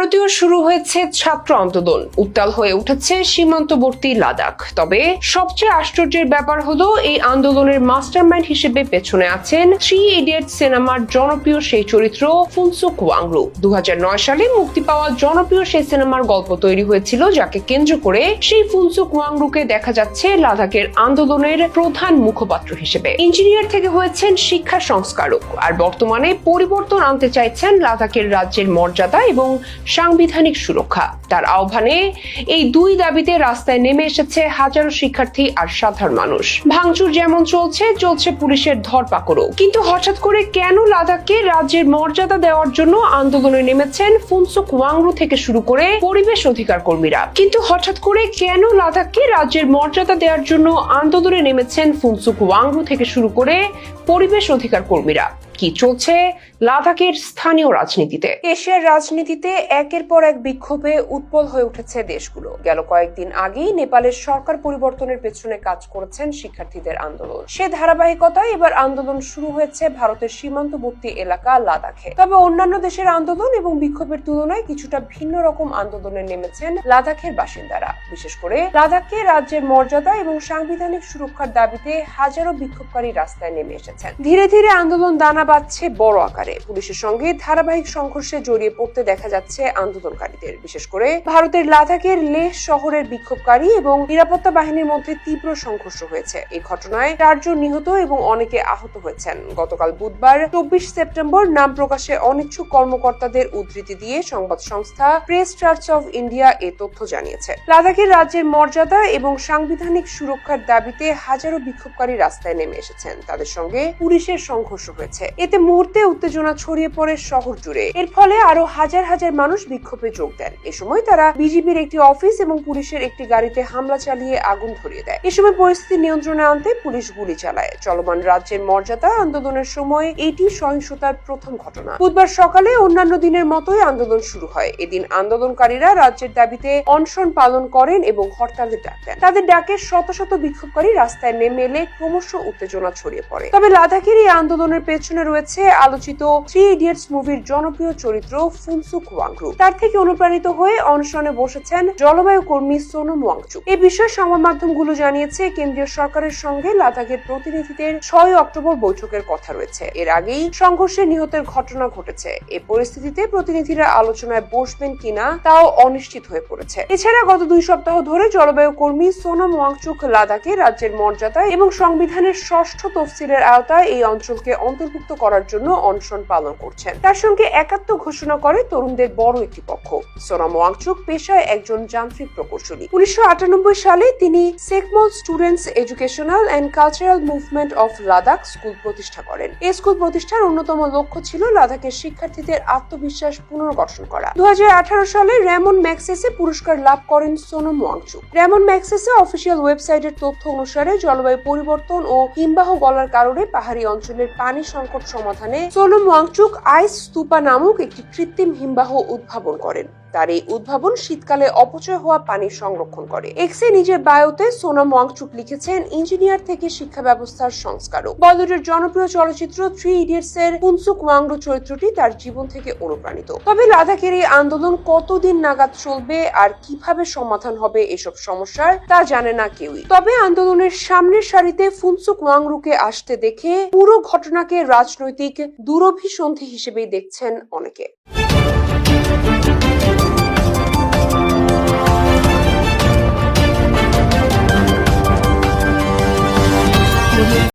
ভারতীয় শুরু হয়েছে ছাত্র আন্দোলন। উত্তাল হয়ে উঠেছে সীমান্তবর্তী লাদাখ। তবে সবচেয়ে আশ্চর্যের ব্যাপার হলো, এই আন্দোলনের মাস্টারমাইন্ড হিসেবে পেছনে আছেন থ্রি ইডিয়ট সিনেমার জনপ্রিয় সেই চরিত্র ফুলসুক ওয়াংরু দু সালে মুক্তি পাওয়া জনপ্রিয় সেই সিনেমার গল্প তৈরি হয়েছিল, যাকে কেন্দ্র করে সেই ফুনসুক ওয়াংরুকে দেখা যাচ্ছে লাদাখের আন্দোলনের প্রধান মুখপাত্র হিসেবে। ইঞ্জিনিয়ার থেকে হয়েছেন শিক্ষা সংস্কারক। আর বর্তমানে পরিবর্তন আনতে চাইছেন লাদাখের রাজ্যের মর্যাদা এবং সাংবিধানিক সুরক্ষা। তার আহ্বানে এই দুই দাবিতে রাস্তায় নেমে এসেছে হাজারো শিক্ষার্থী আর সাধারণ মানুষ। ভাঙচুর যেমন চলছে চলছে পুলিশের ধরপাকড়ও। কিন্তু হঠাৎ করে কেন লাদাখকে রাজ্যের মর্যাদা দেওয়ার জন্য আন্দোলনে নেমেছেন ফুনসুক ওয়াংরু থেকে শুরু করে পরিবেশ অধিকার কর্মীরা কিন্তু হঠাৎ করে কেন লাদাখকে রাজ্যের মর্যাদা দেওয়ার জন্য আন্দোলনে নেমেছেন ফুনসুক ওয়াংরু থেকে শুরু করে পরিবেশ অধিকার কর্মীরা কি চলছে? লাদাখের স্থানীয় রাজনীতিতে। এশিয়ার রাজনীতিতে একের পর এক বিক্ষোভে উৎপল হয়ে উঠেছে দেশগুলো। গেল কয়েকদিন আগেই নেপালের সরকার পরিবর্তনের পেছনে কাজ করেছেন শিক্ষার্থীদের আন্দোলন। সে ধারাবাহিকতায় এবার আন্দোলন শুরু হয়েছে ভারতের সীমান্তবর্তী এলাকা লাদাখে। তবে অন্যান্য দেশের আন্দোলন এবং বিক্ষোভের তুলনায় কিছুটা ভিন্ন রকম আন্দোলনে নেমেছেন লাদাখের বাসিন্দারা। বিশেষ করে লাদাখকে রাজ্যের মর্যাদা এবং সাংবিধানিক সুরক্ষার দাবিতে হাজারো বিক্ষোভকারী রাস্তায় নেমে এসেছেন। ধীরে ধীরে আন্দোলন দানা বাঁধছে বড় আকারে। পুলিশের সঙ্গে ধারাবাহিক সংঘর্ষে জড়িয়ে পড়তে দেখা যাচ্ছে আন্দোলনকারীদের। বিশেষ করে ভারতের লাদাখের লেহ শহরের বিক্ষোভকারী এবং নিরাপত্তা বাহিনীর মধ্যে তীব্র সংঘর্ষ হয়েছে। এই ঘটনায় চারজন নিহত এবং অনেকে আহত হয়েছেন। গতকাল বুধবার চব্বিশ সেপ্টেম্বর নাম প্রকাশে অনিচ্ছুক কর্মকর্তাদের উদ্ধৃতি দিয়ে সংবাদ সংস্থা প্রেস চার্চ অফ ইন্ডিয়া এ তথ্য জানিয়েছে। লাদাখের রাজ্যের মর্যাদা এবং সাংবিধানিক সুরক্ষার দাবিতে হাজারো বিক্ষোভকারী রাস্তায় নেমে এসেছেন। তাদের সঙ্গে পুলিশের সংঘর্ষ হয়েছে। এতে মুহূর্তে উত্তেজনা ছড়িয়ে পড়ে শহর জুড়ে। এর ফলে আরও হাজার হাজার মানুষ বিক্ষোভে যোগ দেন। এ সময় তারা বিজিবির একটি অফিস এবং পুলিশের একটি গাড়িতে হামলা চালিয়ে আগুন ধরিয়ে দেয়। এ সময় পরিস্থিতি নিয়ন্ত্রণে আনতে পুলিশ গুলি চালায়। চলমান রাজ্যের মর্যাদা আন্দোলনের সময় এটি সহিংসতার প্রথম ঘটনা। বুধবার সকালে অন্যান্য দিনের মতোই আন্দোলন শুরু হয়। এদিন আন্দোলনকারীরা রাজ্যের দাবিতে অনশন পালন করেন এবং হরতালের ডাক দেন। তাদের ডাকে শত শত বিক্ষোভকারী রাস্তায় নেমে এলে ক্রমশ উত্তেজনা ছড়িয়ে পড়ে। তবে লাদাখের এই আন্দোলনের পেছনে রয়েছে আলোচিত থ্রি ইডিয়টস মুভির জনপ্রিয় চরিত্র ফুনসুক ওয়াংরু তার থেকে অনুপ্রাণিত হয়ে অনশনে বসেছেন জলবায়ু কর্মী সোনম ওয়াংচুক এ বিষয়ে সংবাদ মাধ্যমগুলো জানিয়েছে, কেন্দ্রীয় সরকারের সঙ্গে লাদাখের প্রতিনিধিদের ছয় অক্টোবর বৈঠকের কথা রয়েছে। এর আগেই সংঘর্ষে নিহতের ঘটনা ঘটেছে। এ পরিস্থিতিতে প্রতিনিধিরা আলোচনায় বসবেন কিনা তাও অনিশ্চিত হয়ে পড়েছে। এছাড়া গত দুই সপ্তাহ ধরে জলবায়ু কর্মী সোনম ওয়াংচুক লাদাখে রাজ্যের মর্যাদা এবং সংবিধানের ষষ্ঠ তফসিলের আওতায় এই অঞ্চলকে অন্তর্ভুক্ত করার জন্য অনশন পালন করছেন। তার সঙ্গে একাত্ম ঘোষণা করে তরুণদের বড় একটি পক্ষ। সোনম ওয়াংচুক পেশায় একজন যান্ত্রিক প্রকৌশলী। উনিশশো সালে তিনি সেকমল students educational and cultural movement of Ladakh school প্রতিষ্ঠা করেন। এই স্কুল প্রতিষ্ঠার অন্যতম লক্ষ্য ছিল লাদাখের শিক্ষার্থীদের আত্মবিশ্বাস পুনর্গঠন করা। দু হাজার আঠারো সালে রেমন ম্যাক্সেসে পুরস্কার লাভ করেন Sonam Wangchuk. Ramon Magsaysay official ওয়েবসাইটের তথ্য অনুসারে জলবায়ু পরিবর্তন ও হিমবাহ গলার কারণে পাহাড়ি অঞ্চলের পানি সংকট সমাধানে সোনম ওয়াংচুক আইস স্তূপা নামক একটি কৃত্রিম হিমবাহ উদ্ভাবন করেন। তার এই উদ্ভাবন শীতকালে অপচয় হওয়া পানি সংরক্ষণ করে। এক্সে নিজের বায়োতে সোনাম ওয়াংচুক লিখেছেন ইঞ্জিনিয়ার থেকে শিক্ষা ব্যবস্থার সংস্কারক। বলিউডের জনপ্রিয় চলচ্চিত্র থ্রি ইডিয়টস এর হুনসুক ওয়াংরু চরিত্রটি তার জীবন থেকে অনুপ্রাণিত। তবে লাদাখের এই আন্দোলন কতদিন নাগাদ চলবে আর কীভাবে সমাধান হবে এসব সমস্যার তা জানে না কেউই। তবে আন্দোলনের সামনের সারিতে ফুনসুক ওয়াংরুকে আসতে দেখে পুরো ঘটনাকে রাজনৈতিক দূরভিসন্ধি হিসেবেই দেখছেন অনেকে।